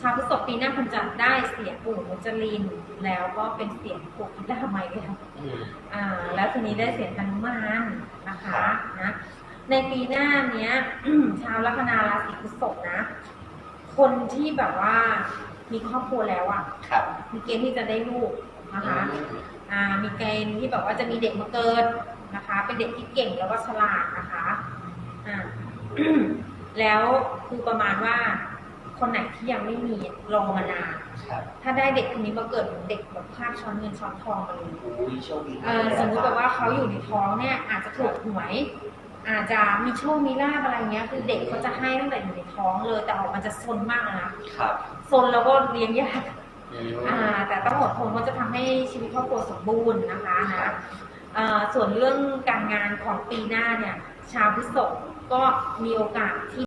ชาวพฤษภปีหน้าคุณจะได้เสียงปู่มุจลิน แล้วก็เป็นเสียงปู่พิลาไมแล้วอืมอ่า แล้วทีนี้ได้เสียงฮนุมานนะคะครับนะในปีหน้าเนี้ยชาวลัคนาราศีพฤษภนะ คนที่แบบว่ามีครอบครัวแล้วอะครับมีเกณฑ์ที่จะได้ลูกนะคะอืมอ่า มีเกณฑ์ที่แบบว่าจะมีเด็กมาเกิดนะคะ เป็นเด็กที่เก่งแล้วก็ฉลาดนะคะ อ่า แล้วคือประมาณว่า คนไหนที่ยังไม่มีรอมานานครับถ้าได้เด็กคนนี้มาเกิดเหมือนเด็กแบบคาบช้อนเงินช้อนทองมาเลยอุ้ยโชคดีเออสมมติแบบว่าเขาอยู่ในท้องเนี่ยอาจจะถูกหวย อาจจะมีโชคมีลาบอะไรเงี้ย คือเด็กเขาจะให้ตั้งแต่อยู่ในท้องเลย แต่ออกมันจะซนมากเลยนะครับซนแล้วก็เลี้ยงยากอืมอ่า แต่ต้องอดทนว่าจะทำให้ชีวิตครอบครัวสมบูรณ์นะคะครันะบเอ่อส่วนเรื่องการงานของปีหน้าเนี่ย ชาวพฤษภก็มีโอกาสที่